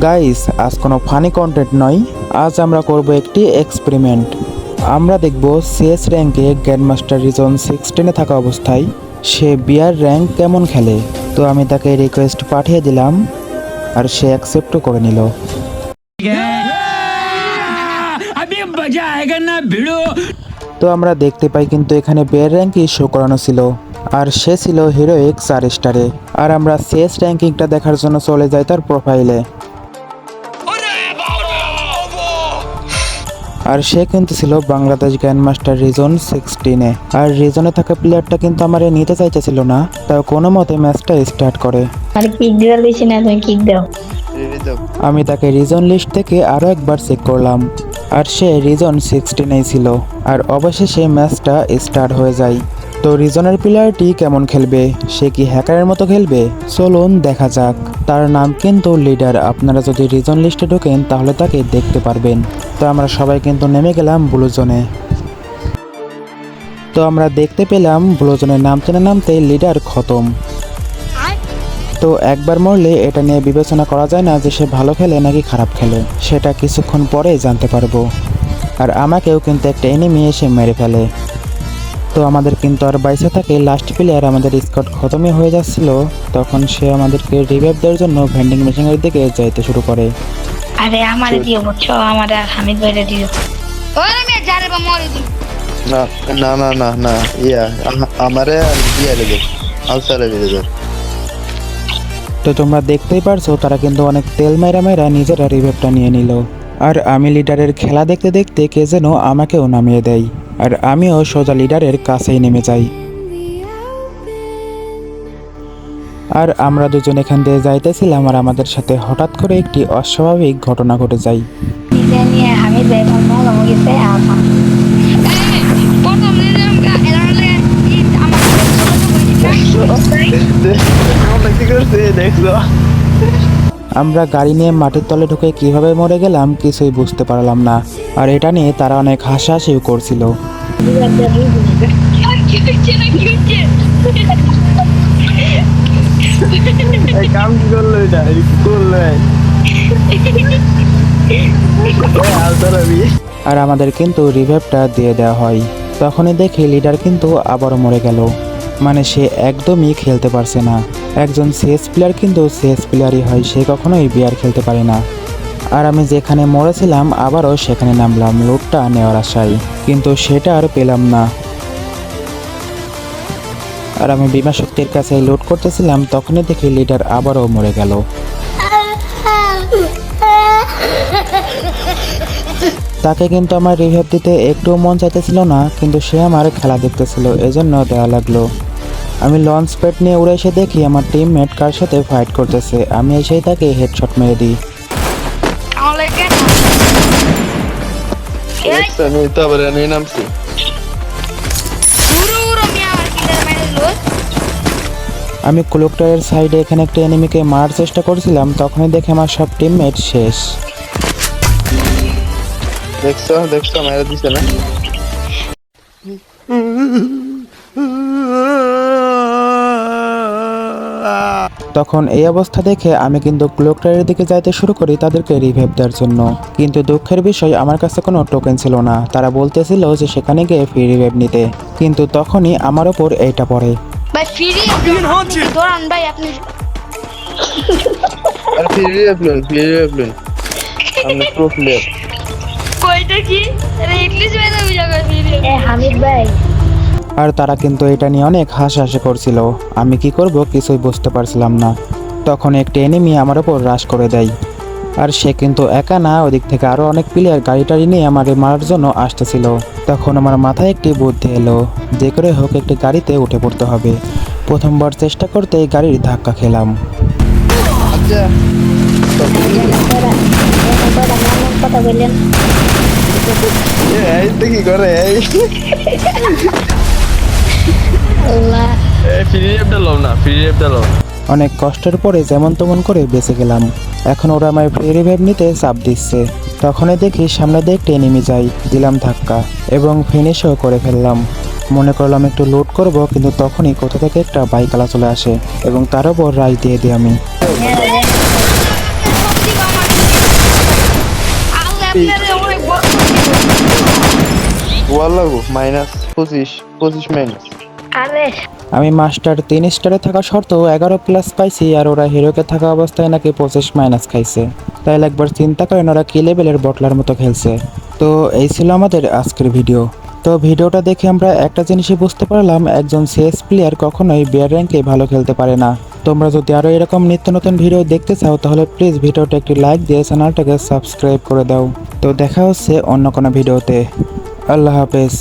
Guys আজ কোনো funny content নয়। আজ আমরা করব একটি এক্সপেরিমেন্ট আমরা দেখব সিএস র্যাঙ্কে গ্র্যান্ডমাস্টার রিজন সিক্সটিনে থাকা অবস্থায় সে বিয়ার র্যাঙ্ক কেমন খেলে। তো আমি তাকে রিকোয়েস্ট পাঠিয়ে দিলাম আর সে অ্যাকসেপ্টও করে নিল। তো আমরা দেখতে পাই কিন্তু এখানে বিয়ার র্যাঙ্কই শো করানো ছিল। আর সে ছিল হিরো এক্স আর স্টারে আর আমরা শেষ র্যাঙ্কিংটা দেখার জন্য চলে যাই তার প্রোফাইলে আর সে কিন্তু ছিল বাংলাদেশ গ্র্যান্ডমাস্টার রিজন সিক্সটিনে আর রিজনে থাকা প্লেয়ারটা কিন্তু আমার নিতে চাইতেছিল না তাও কোনো মতে ম্যাচটা স্টার্ট করে। আর কিক দেওয়ার বেশি না তুমি কিক দাও। আমি তাকে রিজন লিস্ট থেকে আরও একবার চেক করলাম। আর সে রিজন সিক্সটিনেই ছিল। আর অবশেষে ম্যাচটা স্টার্ট হয়ে যায়। তো রিজনের প্লেয়ারটি কেমন খেলবে? সে কি হ্যাকারের মতো খেলবে? চলুন দেখা যাক। তার নাম কিন্তু লিডার আপনারা যদি রিজন লিস্টে ঢোকেন, তাহলে তাকে দেখতে পারবেন। তো আমরা সবাই কিন্তু নেমে গেলাম ব্লু জোনে তো আমরা দেখতে পেলাম ব্লু জোনের নামতে না নামতে লিডার খতম। তো একবার মরলে এটা নিয়ে বিবেচনা করা যায় না যে সে ভালো খেলে নাকি খারাপ খেলে। সেটা কিছুক্ষণ পরে জানতে পারব। আর আমাকেও কিন্তু একটা এনিমি এসে মেরে ফেলে। তো আমাদের কিন্তু আর বাইসে থাকে লাস্ট প্লেয়ার আমাদের স্কট খতমই হয়ে যাচ্ছিল তখন সে আমাদেরকে রিভাইভ দেওয়ার জন্য ভেন্ডিং মেশিনের দিকে যাইতে শুরু করে। আরে আমারে দিও বুঝছ? আমার আর হামিদ ভাইরে দিও। ওরে মে যারে বা মরে দি না না না না না ইয়া আমারে আর দিয়ে আলসারে দিয়ে তো তোমরা দেখতেই পারছ, তারা কিন্তু অনেক তেল মাইরা মাইরা নিজেরা রিভাইভটা নিয়ে নিল। আর আমি লিডারের খেলা দেখতে দেখতে কে যেন আমাকেও নামিয়ে দেয়, আর আমিও সোজা লিডারের কাছেই নেমে যাই। আর আমরা দুজন এখান দিয়ে যাইতেছিলাম, আর আমাদের সাথে হঠাৎ করে একটি অস্বাভাবিক ঘটনা ঘটে যায়। আমরা গাড়ি নিয়ে মাটির তলে ঢুকে কীভাবে মরে গেলাম কিছুই বুঝতে পারলাম না। আর এটা নিয়ে তারা অনেক হাসাহাসিও করছিল। আর আমাদের কিন্তু রিভাইভটা দিয়ে দেওয়া হয়। তখনই দেখি লিডার কিন্তু আবারও মরে গেল। মানে সে একদমই খেলতে পারছে না। একজন সিএস প্লেয়ার কিন্তু সিএস প্লেয়ারই হয়, সে কখনোই বিয়ার খেলতে পারে না। আর আমি যেখানে মরেছিলাম, আবারও সেখানে নামলাম লুটটা নেওয়ার আশায়। কিন্তু সেটা আর পেলাম না। আর আমি বিমা শক্তির কাছে লুট করতেছিলাম, তখনই দেখি লিডার আবারও মরে গেল। তাকে কিন্তু আমার রিভাইভ দিতে একটুও মন চাইতেছিল না, কিন্তু সে আমার খেলা দেখতেছিল, এজন্য দেওয়া লাগল। আমি লঞ্চ প্যাড নিয়ে উড়ে এসে দেখি আমার টিমমেট কার সাথে ফাইট করতেছে। আমি এসেই তাকে হেডশট মেরে দিই। আমি ক্লোকটারের সাইডে এখানে একটা এনিমিকে মারার চেষ্টা করছিলাম তখনই দেখে আমার সব টিমমেট শেষ। দেখছ? দেখছ মেরে দিছে না? তখন এই অবস্থা দেখে আমি কিন্তু ক্লোকটারের দিকে যাইতে শুরু করি তাদেরকে রিভাইভ দেওয়ার জন্য। কিন্তু দুঃখের বিষয় আমার কাছে কোনো টোকেন ছিল না। তারা বলতেছিল যে সেখানে গিয়ে ফ্রি রিভাইভ নিতে। কিন্তু তখনই আমার ওপর এইটা পড়ে। ভাই ফিরি দৌড়ান ভাই আপনি আর ফিরে আপলুন ফিরে আপলুন আমি প্রো প্লেয়ার কয়টা কি? আরে ইংলিশ ভাই আমি যাবে ফিরি এ হামিদ ভাই। আর তারা কিন্তু এটা নিয়ে অনেক হাসাহাসি করছিল। আমি কি করব কিছুই বুঝতে পারছিলাম না। তখন একটি এনিমি আমার ওপর রাশ করে দেয়। আর সে কিন্তু একা না, ওদিক থেকে আরও অনেক প্লেয়ার গাড়ি টাড়ি নিয়ে আমার মারার জন্য আসতেছিল। তখন আমার মাথায় একটি বুদ্ধি এলো, যে করে হোক একটি গাড়িতে উঠে পড়তে হবে। প্রথমবার চেষ্টা করতে গাড়ির ধাক্কা খেলাম। কথা অনেক কষ্টের পরে যেমন তেমন করে বেঁচে গেলাম। এখন ওরা আমায় ফ্রি রিভাইভ নিতে চাপ দিচ্ছে। তখনই দেখি সামনে দিয়ে একটা এনিমি যাই দিলাম ধাক্কা এবং ফিনিশও করে ফেললাম। মনে করলাম একটু লোড করব কিন্তু তখনই কোথা থেকে একটা বাইকালা চলে আসে এবং তার ওপর রাই দিয়ে দিই আমি। মাইনাস। পঁচিশ পঁচিশ মাইনাস আরে। আমি মাস্টার তিন স্টারে থাকা সত্ত্বেও এগারো প্লাস পাইছি আর ওরা হিরোকে থাকা অবস্থায় নাকি পঁচিশ মাইনাস খাইছে। তাইলে একবার চিন্তা করেন ওরা কি লেভেলের বটলার মতো খেলছে। তো এই ছিল আমাদের আজকের ভিডিও তো ভিডিওটা দেখে আমরা একটা জিনিসই বুঝতে পারলাম একজন সিএস প্লেয়ার কখনোই বিয়ার র্যাঙ্কে ভালো খেলতে পারে না। তোমরা যদি আরও এরকম নিত্য নতুন ভিডিও দেখতে চাও তাহলে প্লিজ ভিডিওটা একটি লাইক দিয়ে চ্যানেলটাকে সাবস্ক্রাইব করে দাও। তো দেখা হচ্ছে অন্য কোনো ভিডিওতে আল্লাহ হাফেজ।